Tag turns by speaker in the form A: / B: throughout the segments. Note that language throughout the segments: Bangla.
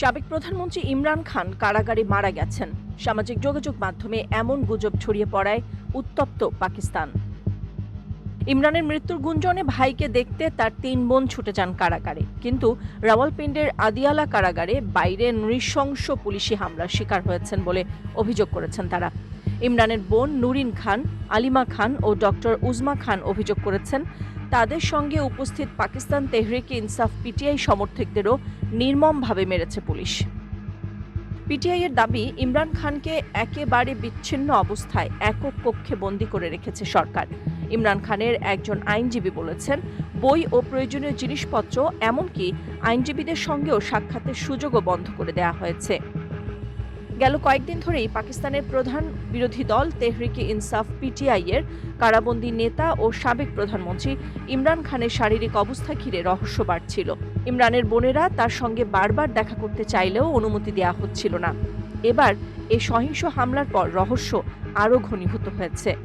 A: সাবেক প্রধানমন্ত্রী ইমরান খান কারাগারে মারা গেছেন। সামাজিক যোগাযোগ মাধ্যমে এমন গুজব ছড়িয়ে পড়ায় উত্তপ্ত পাকিস্তান। ইমরানের মৃত্যুর গুঞ্জনে ভাইকে দেখতে তার তিন বোন ছুটে যান কারাগারে। কিন্তু রাওয়ালপিন্ডের আদিয়ালা কারাগারে বাইরে নৃশংস পুলিশি হামলার শিকার হয়েছেন বলে অভিযোগ করেছেন তারা। ইমরানের বোন নুরিন খান, আলিমা খান ও ডক্টর উজমা খান অভিযোগ করেছেন, তাদের সঙ্গে উপস্থিত পাকিস্তান তেহরিক ইনসাফ পিটিআই সমর্থকদেরও নির্মমভাবে মেরেছে পুলিশ। পিটিআই এর দাবি, ইমরান খানকে একেবারে বিচ্ছিন্ন অবস্থায় একক কক্ষে বন্দী করে রেখেছে সরকার। ইমরান খানের একজন আইনজীবী বলেছেন, বই ও প্রয়োজনীয় জিনিসপত্র, এমনকি আইনজীবীদের সঙ্গেও সাক্ষাতের সুযোগও বন্ধ করে দেওয়া হয়েছে। গেল কয়েকদিন ধরেই পাকিস্তানের প্রধান বিরোধী দল তেহরিকে ইনসাফ পিটিআই এর কারাবন্দী নেতা ও সাবেক প্রধানমন্ত্রী ইমরান খানের শারীরিক অবস্থা ঘিরে রহস্য বাড়ছিল। ইমরানের বোনেরা তার সঙ্গে বারবার দেখা করতে চাইলেও অনুমতি দেওয়া হচ্ছিল না। এবার এই সহিংস হামলার পর রহস্য আরও ঘনীভূত হয়েছে।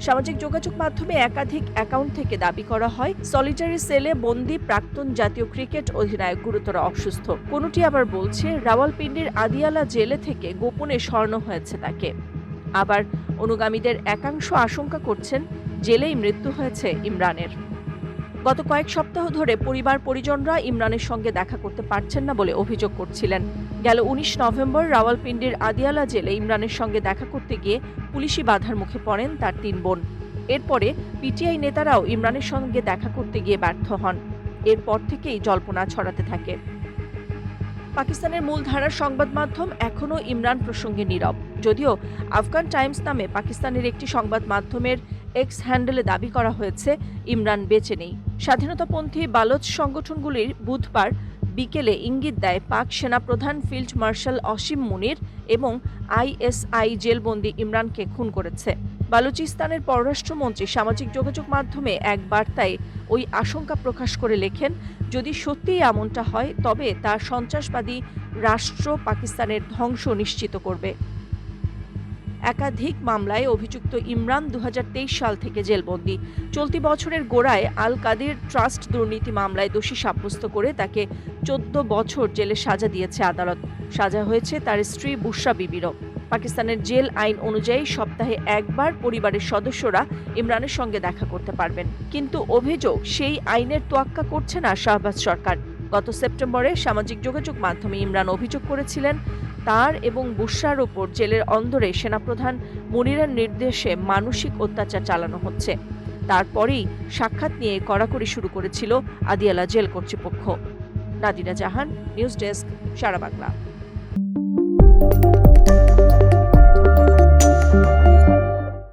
A: সামাজিক যোগাযোগ মাধ্যমে একাধিক অ্যাকাউন্ট থেকে দাবি করা হয়, সলিটারি সেলে বন্দি প্রাক্তন জাতীয় ক্রিকেট অধিনায়ক গুরুতর অসুস্থ। কোনটি আবার বলছে, রাওয়ালপিন্ডির আদিয়ালা জেলে থেকে গোপনে স্বর্ণ হয়েছে তাকে। আবার অনুগামীদের একাংশ আশঙ্কা করছেন, জেলেই মৃত্যু হয়েছে ইমরানের। গত কয়েক সপ্তাহ ধরে পরিবার পরিজনরা ইমরানের সঙ্গে দেখা করতে পারছেন না বলে অভিযোগ করছিলেন। গেল উনিশ নভেম্বর রাওয়ালপিন্ডির আদিয়ালা জেলে ইমরানের সঙ্গে দেখা করতে গিয়ে পুলিশি বাধার মুখে পড়েন তার তিন বোন। এরপরে পিটিআই নেতারাও ইমরানের সঙ্গে দেখা করতে গিয়ে ব্যর্থ হন। এরপর থেকেই জল্পনা ছড়াতে থাকে। পাকিস্তানের মূলধারার সংবাদ মাধ্যম এখনও ইমরান প্রসঙ্গে নীরব। যদিও আফগান টাইমস নামে পাকিস্তানের একটি সংবাদ মাধ্যমের এক্স হ্যান্ডেলে দাবি করা হয়েছে, ইমরান বেঁচে নেই। স্বাধীনতাপন্থী বালোচ সংগঠনগুলির বুধবার বিকেলে ইঙ্গিত দেয় পাক সেনাপ্রধান ফিল্ড মার্শাল অসীম মুনির এবং আইএসআই জেলবন্দি ইমরানকে খুন করেছে। বালুচিস্তানের পররাষ্ট্রমন্ত্রী সামাজিক যোগাযোগ মাধ্যমে এক বার্তায় ওই আশঙ্কা প্রকাশ করে লেখেন, যদি সত্যিই এমনটা হয়, তবে তা সন্ত্রাসবাদী রাষ্ট্র পাকিস্তানের ধ্বংস নিশ্চিত করবে। একাধিক মামলায় অভিযুক্ত ইমরান দুহাজার তেইশ সাল থেকে জেলবন্দি। চলতি বছরের গোড়ায় আল কাদির ট্রাস্ট দুর্নীতি মামলায় দোষী সাব্যস্ত করে তাকে চোদ্দ বছর জেলে সাজা দিয়েছে আদালত। সাজা হয়েছে তার স্ত্রী বুশরা বিবিরও। পাকিস্তানের জেল আইন অনুযায়ী সপ্তাহে একবার পরিবারের সদস্যরা ইমরানের সঙ্গে দেখা করতে পারবেন। কিন্তু অভিযোগ সেই আইনের তোয়াক্কা করছে না শাহবাজ সরকার। গত সেপ্টেম্বরে সামাজিক যোগাযোগ মাধ্যমে ইমরান অভিযোগ করেছিলেন তার এবং বুসার ওপর জেলের অন্দরে সেনাপ্রধান মনিরার নির্দেশে মানসিক অত্যাচার চালানো হচ্ছে। তারপরেই সাক্ষাৎ নিয়ে কড়াকড়ি শুরু করেছিল আদিয়ালা জেল কর্তৃপক্ষ। Nadira Jahan, news desk, Sara Bangla.